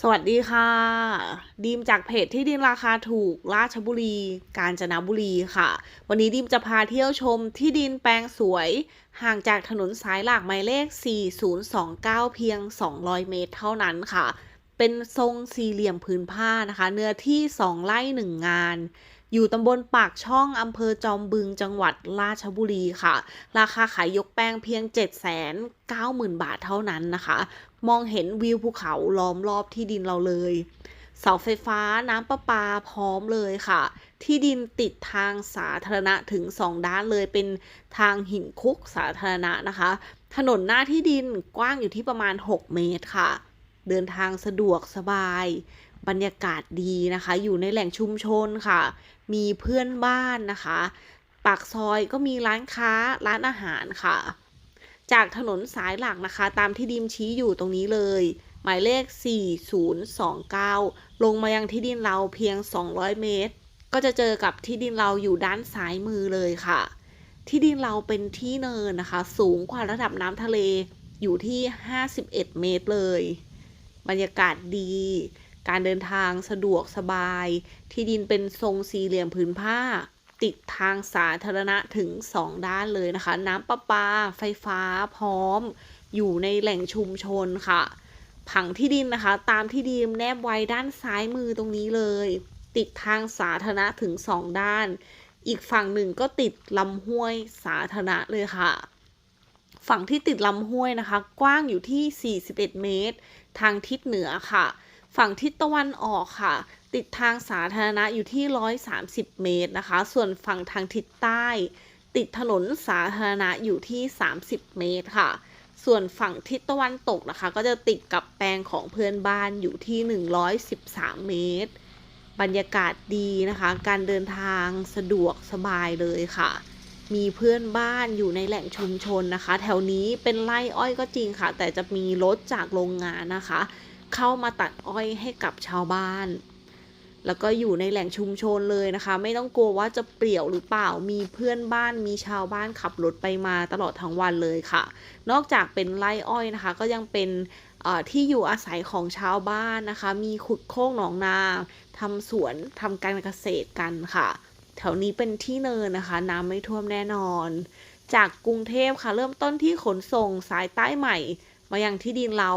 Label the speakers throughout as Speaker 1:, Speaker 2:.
Speaker 1: สวัสดีค่ะ ดีมจากเพจที่ดินราคาถูกราชบุรี กาญจนบุรีค่ะ วันนี้ดีมจะพาเที่ยวชมที่ดินแปลงสวย ห่างจากถนนสายหลักหมายเลข 4029 เพียง 200 เมตรเท่านั้นค่ะ เป็นทรงสี่เหลี่ยมพื้นผ้านะคะ เนื้อที่ 2 ไร่ 1 งาน อยู่ตำบลปากช่องอำเภอจอมบึงจังหวัดราชบุรีค่ะ ราคาขายยกแปลงเพียง790,000 บาทเท่านั้นนะคะ มองเห็นวิวภูเขาล้อมรอบที่ดินเราเลยเสาไฟฟ้าน้ำประปาพร้อมเลยค่ะ ที่ดินติดทางสาธารณะถึง 2 ด้านเลยเป็นทางหินคุกสาธารณะนะคะ ถนนหน้าที่ดินกว้างอยู่ที่ประมาณ 6 เมตรค่ะ เดินทางสะดวกสบาย บรรยากาศดีนะคะ อยู่ในแหล่งชุมชนค่ะ มีเพื่อนบ้านนะคะ ปากซอยก็มีร้านค้าร้านอาหารค่ะ จากถนนสายหลักนะคะ ตามที่ดิมชี้อยู่ตรงนี้เลย หมายเลข 4029 ลงมายังที่ดินเราเพียง 200 เมตร ก็จะเจอกับที่ดินเราอยู่ด้านซ้ายมือเลยค่ะ ที่ดินเราเป็นที่เนินนะคะ สูงกว่าระดับน้ำทะเลอยู่ที่ 51 เมตรเลย บรรยากาศดี การเดินทางสะดวกสบาย ที่ดินเป็นทรงสี่เหลี่ยมผืนผ้า ติดทางสาธารณะถึง 2 ด้านเลยนะคะ น้ำประปา ไฟฟ้าพร้อม อยู่ในแหล่งชุมชนค่ะ ผังที่ดินนะคะ ตามที่ดีมแนบไว้ด้านซ้ายมือตรงนี้เลย ติดทางสาธารณะถึง 2 ด้าน อีกฝั่งหนึ่งก็ติดลำห้วยสาธารณะเลยค่ะฝั่งที่ติดลำห้วยนะคะ กว้างอยู่ที่ 41 เมตร ทางทิศเหนือค่ะ ฝั่งทิศตะวันออกค่ะ ติดทางสาธารณะอยู่ที่ 130 เมตรนะคะ ส่วนฝั่งทางทิศใต้ ติดถนนสาธารณะอยู่ที่ 30 เมตรค่ะ ส่วนฝั่งทิศตะวันตกนะคะ ก็จะติดกับแปลงของเพื่อนบ้านอยู่ที่ 113 เมตร บรรยากาศดีนะคะ การเดินทางสะดวกสบายเลยค่ะมีเพื่อนบ้านอยู่ในแหล่งชุมชนนะคะ แถวนี้เป็นไร่อ้อยก็จริงค่ะ แต่จะมีรถจากโรงงานนะคะ เข้ามาตัดอ้อยให้กับชาวบ้าน แล้วก็อยู่ในแหล่งชุมชนเลยนะคะ ไม่ต้องกลัวว่าจะเปลี่ยวหรือเปล่ามีเพื่อนบ้านมีชาวบ้านขับรถไปมาตลอดทั้งวันเลยค่ะ นอกจากเป็นไร่อ้อยนะคะ ก็ยังเป็นที่อยู่อาศัยของชาวบ้านนะคะ มีขุดโค้งหนองนาทำสวนทำการเกษตรกันค่ะ แถวนี้เป็นที่เนินนะคะ น้ำไม่ท่วมแน่นอน จากกรุงเทพค่ะ เริ่มต้นที่ขนส่งสายใต้ใหม่ มายังที่ดินเรา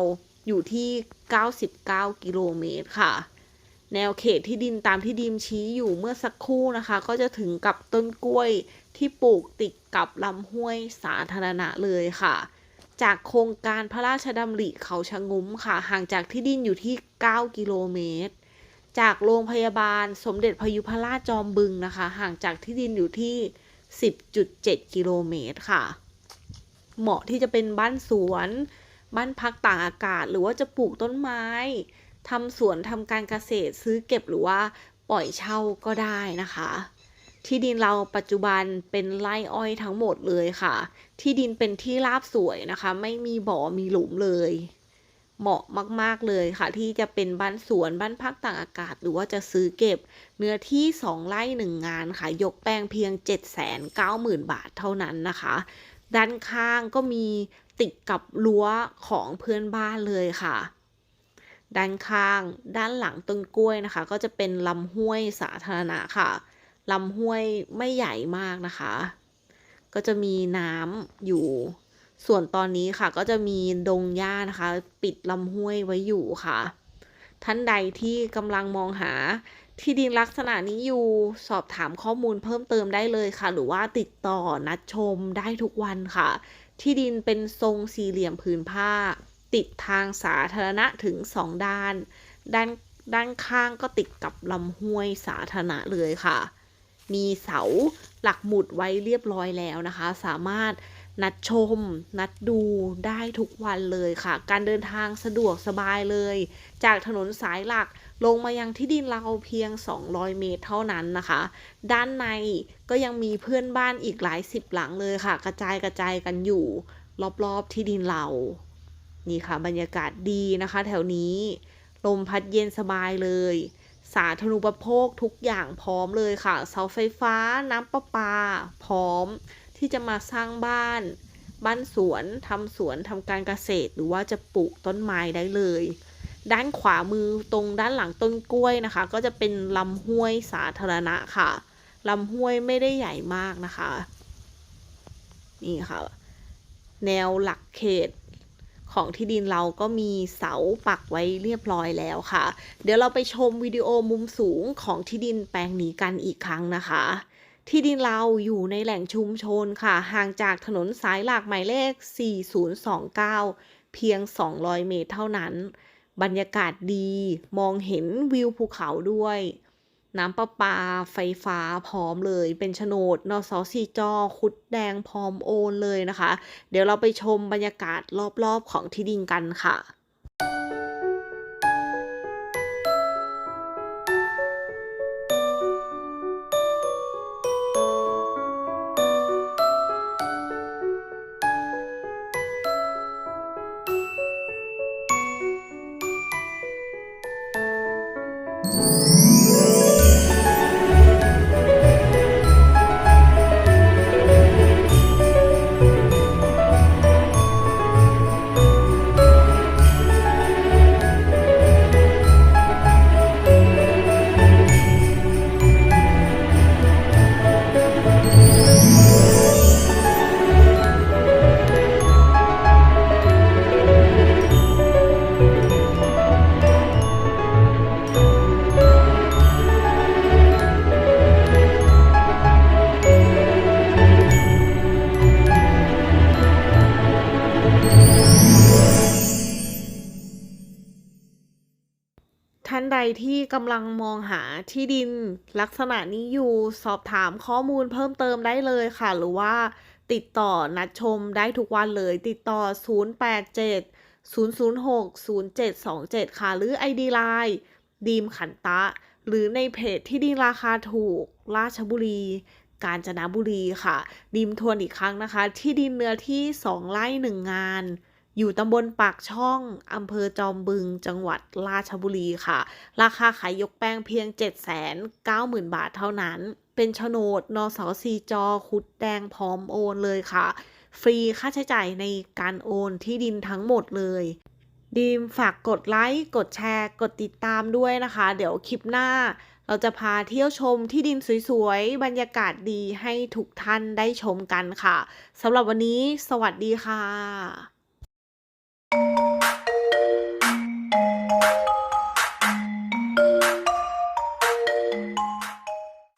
Speaker 1: อยู่ที่ 99 กิโลเมตรค่ะ แนวเขตที่ดินตามที่ดีมชี้อยู่เมื่อสักครู่นะคะ ก็จะถึงกับต้นกล้วยที่ปลูกติดกับลำห้วยสาธารณะเลยค่ะ จากโครงการพระราชดำริเขาชะงุ้มค่ะ ห่างจากที่ดินอยู่ที่ 9 กิโลเมตร จากโรงพยาบาลสมเด็จพยุพราชจอมบึงนะคะ ห่างจากที่ดินอยู่ที่ 10.7 กิโลเมตรค่ะ เหมาะที่จะเป็นบ้านสวน บ้านพักต่ากอากาศ หรือว่าจะปลูกต้นไม้ทำสวนทำการเกษตรซื้อเก็บหรือว่าปล่อยเช่าก็ได้นะคะ ที่ดินเราปัจจุบันเป็นไร่อ้อยทั้งหมดเลยค่ะ ที่ดินเป็นที่ราบสวยนะคะ ไม่มีบ่อมีหลุมเลย เหมาะมากๆเลยค่ะ ที่จะเป็นบ้านสวนบ้านพักต่างอากาศ หรือว่าจะซื้อเก็บ เนื้อที่ 2 ไร่1งานค่ะ ยกแปลงเพียง 790,000 บาทเท่านั้นนะคะ ด้านข้างก็มี ติดกับรั้วของเพื่อนบ้านเลยค่ะ ด้านข้างด้านหลังต้นกล้วยนะคะ ก็จะเป็นลำห้วยสาธารณะค่ะลำห้วยไม่ใหญ่มากนะคะ ก็จะมีน้ำอยู่ ส่วนตอนนี้ค่ะก็จะมีดงหญ้านะคะ ปิดลำห้วยไว้อยู่ค่ะ ท่านใดที่กำลังมองหาที่ดินลักษณะนี้อยู่สอบถามข้อมูลเพิ่มเติมได้เลยค่ะ หรือว่าติดต่อนัดชมได้ทุกวันค่ะ ที่ดินเป็นทรงสี่เหลี่ยมผืนผ้า ติดทางสาธารณะถึงสองด้าน ด้านด้านข้างก็ติดกับลำห้วยสาธารณะเลยค่ะ มีเสาหลักหมุดไว้เรียบร้อยแล้วนะคะ สามารถ นัดชม นัดดูได้ทุกวันเลยค่ะ การเดินทางสะดวกสบายเลย จากถนนสายหลักลงมายังที่ดินเราเพียง 200 เมตรเท่านั้นนะคะ ด้านในก็ยังมีเพื่อนบ้านอีกหลายสิบหลังเลยค่ะ กระจายกระจายกันอยู่ รอบๆที่ดินเรา นี่ค่ะ บรรยากาศดีนะคะ แถวนี้ ลมพัดเย็นสบายเลย สาธารณูปโภคทุกอย่างพร้อมเลยค่ะ เสาไฟฟ้าน้ำประปา พร้อม ที่จะมาสร้างบ้าน บ้านสวนทำสวนทำการเกษตร หรือว่าจะปลูกต้นไม้ได้เลย ด้านขวามือตรงด้านหลังต้นกล้วยนะคะ ก็จะเป็นลำห้วยสาธารณะค่ะลำห้วยไม่ได้ใหญ่มากนะคะ นี่ค่ะ แนวหลักเขตของที่ดินเราก็มีเสาปักไว้เรียบร้อยแล้วค่ะ เดี๋ยวเราไปชมวิดีโอมุมสูงของที่ดินแปลงนี้กันอีกครั้งนะคะ ที่ดินเราอยู่ในแหล่งชุมชนค่ะ ห่างจากถนนสายหลักหมายเลข 4029 เพียง 200 เมตรเท่านั้น บรรยากาศดีมองเห็นวิวภูเขาด้วย น้ำประปา ไฟฟ้าพร้อมเลย เป็นโฉนดนสสีจอคุดแดงพร้อมโอนเลยนะคะ เดี๋ยวเราไปชมบรรยากาศรอบๆของที่ดินกันค่ะ ท่านใดที่กำลังมองหาที่ดินลักษณะนี้อยู่สอบถามข้อมูลเพิ่มเติมได้เลยค่ะ หรือว่าติดต่อนัดชมได้ทุกวันเลย ติดต่อ 087 006 0727 ค่ะ หรือ ID Line ดีมขันตะ หรือในเพจที่ดินราคาถูก ราชบุรี กาญจนบุรีค่ะดีมทวนอีกครั้งนะคะ ที่ดินเนื้อที่ 2 ไร่ 1 งาน อยู่ตำบลปากช่องอำเภอจอมบึง จังหวัดราชบุรีค่ะ ราคาขายยกแปลงเพียง 790,000 บาทเท่านั้น เป็นโฉนดนสสีจอคุดแดงพร้อมโอนเลยค่ะ ฟรีค่าใช้จ่ายในการโอนที่ดินทั้งหมดเลยดีมฝากกดไลค์ กดแชร์ กดติดตามด้วยนะคะ เดี๋ยวคลิปหน้า เราจะพาเที่ยวชมที่ดินสวยๆ บรรยากาศดีให้ทุกท่านได้ชมกันค่ะสำหรับวันนี้ สวัสดีค่ะ Música